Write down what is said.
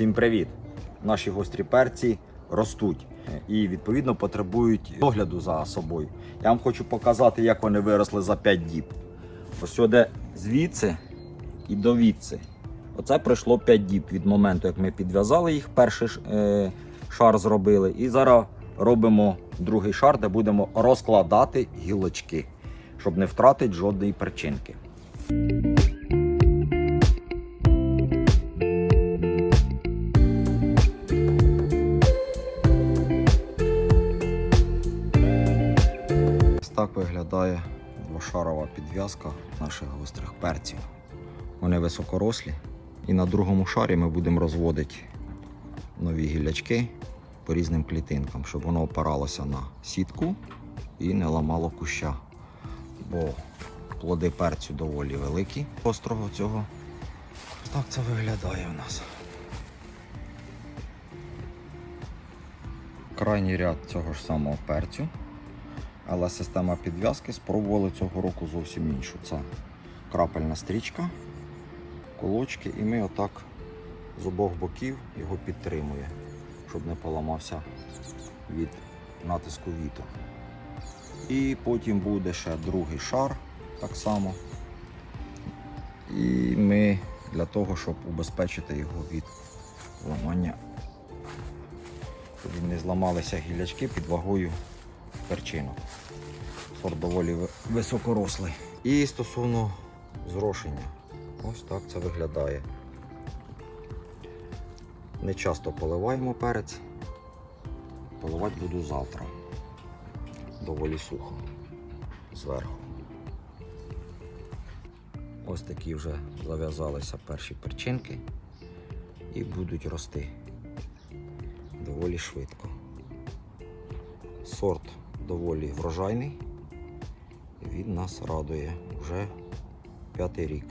Всім привіт! Наші гострі перці ростуть і відповідно потребують догляду за собою. Я вам хочу показати, як вони виросли за 5 діб. Ось сюди звідси і до відси. Оце пройшло 5 діб від моменту, як ми підв'язали їх, перший е, шар зробили. І зараз робимо другий шар, де будемо розкладати гілочки, щоб не втратити жодної перчинки. Виглядає двошарова підв'язка наших гострих перців. Вони високорослі. І на другому шарі ми будемо розводити нові гілячки по різним клітинкам, щоб воно опиралося на сітку і не ламало куща. Бо плоди перцю доволі великі острого цього. Так це виглядає у нас. Крайній ряд цього ж самого перцю. Але система підв'язки спробували цього року зовсім іншу. Це крапельна стрічка, колочки, і ми отак з обох боків його підтримує, щоб не поламався від натиску вітру. І потім буде ще другий шар так само. І ми для того, щоб убезпечити його від ламання, щоб не зламалися гілячки під вагою перчинок. Сорт доволі високорослий. І стосовно зрошення, ось так це виглядає. Не часто поливаємо перець. Поливати буду завтра. Доволі сухо. Зверху. Ось такі вже зав'язалися перші перчинки і будуть рости доволі швидко. Сорт доволі врожайний. Він нас радує вже п'ятий рік.